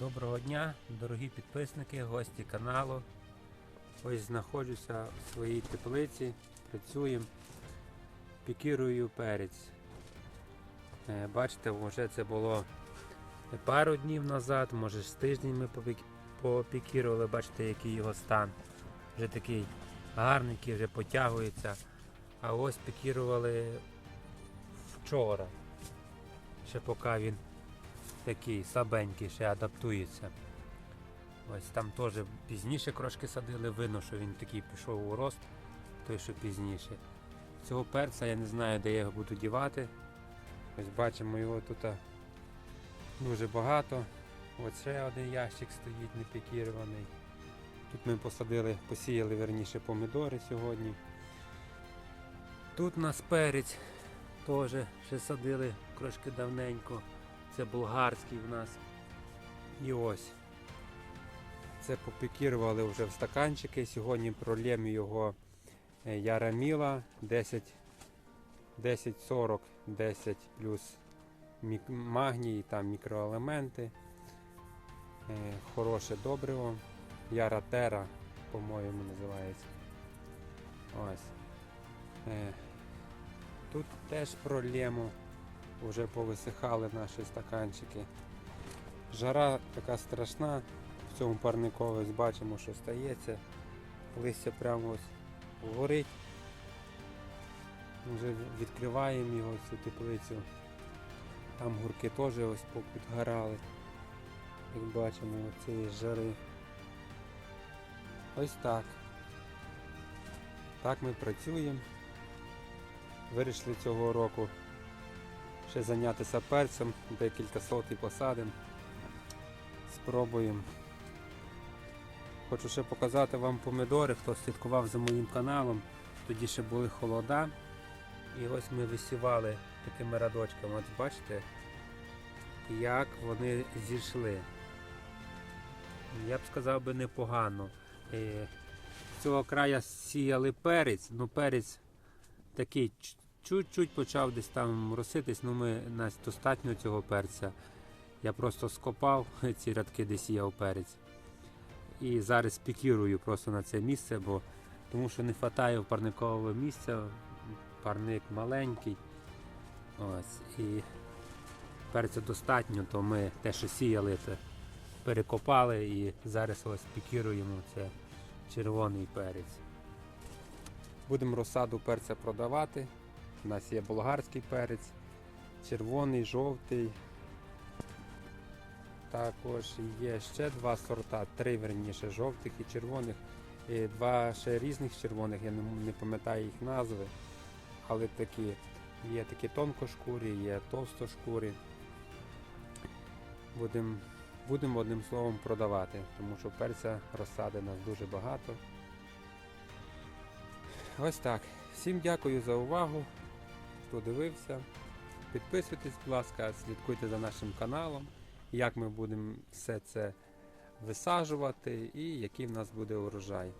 Доброго дня, дорогі підписники, гості каналу. Ось знаходжуся в своїй теплиці, працюємо, пікірую перець. Е, Бачите, вже це було пару днів назад, може з тиждень ми попікірували, бачите, який його стан. Вже такий гарненький, вже потягується. А ось пікірували вчора. Ще поки він такий слабенький, ще адаптується. Ось там теж пізніше трошки садили, видно, що він такий пішов у рост, той, що пізніше. Цього перця я не знаю, де я його буду дівати. Ось бачимо його тут дуже багато. Ось ще один ящик стоїть непікірований. Тут ми посадили, посіяли верніше помідори сьогодні. Тут у нас перець теж ще садили трошки давненько. Це болгарський в нас. І ось. Це попікірували вже в стаканчики. Сьогодні пролємо його е, Яраміла 10, 10-40, 10 плюс магній, там мікроелементи. Е, Хороше добриво. Яратера, по-моєму, називається. Ось. Е, Тут теж пролємо. Вже повисихали наші стаканчики. Жара така страшна. В цьому парнику бачимо, що стається. Листя прямо ось горить. Вже відкриваємо його цю теплицю. Там гурки теж ось підгорали. Як бачимо, цієї жари. Ось так. Так ми працюємо. Вирішили цього року ще зайнятися перцем, декілька сот і посадимо. Спробуємо. Хочу ще показати вам помідори, хто слідкував за моїм каналом. Тоді ще були холода. І ось ми висівали такими радочками. От бачите, як вони зійшли. Я б сказав би непогано. Е, З цього края сіяли перець, ну перець такий чуть-чуть почав десь там роситись, ну ми нас достатньо цього перця. Я просто скопав ці рядки, де сіяв перець. І зараз пікірую просто на це місце, бо тому що не вистачає парникового місця, парник маленький. Ось, і перцю достатньо, то ми те, що сіяли, це перекопали і зараз ось пікіруємо це червоний перець. Будемо розсаду перця продавати. У нас є болгарський перець, червоний, жовтий. Також є ще два сорта, три верніше, жовтих і червоних. І два ще різних червоних, я не, пам'ятаю їх назви. Але такі є такі тонкошкурі, є товстошкурі. Будемо будем одним словом продавати, тому що перця розсади нас дуже багато. Ось так. Всім дякую за увагу, хто дивився. Підписуйтесь, будь ласка, слідкуйте за нашим каналом, як ми будемо все це висаджувати і який в нас буде урожай.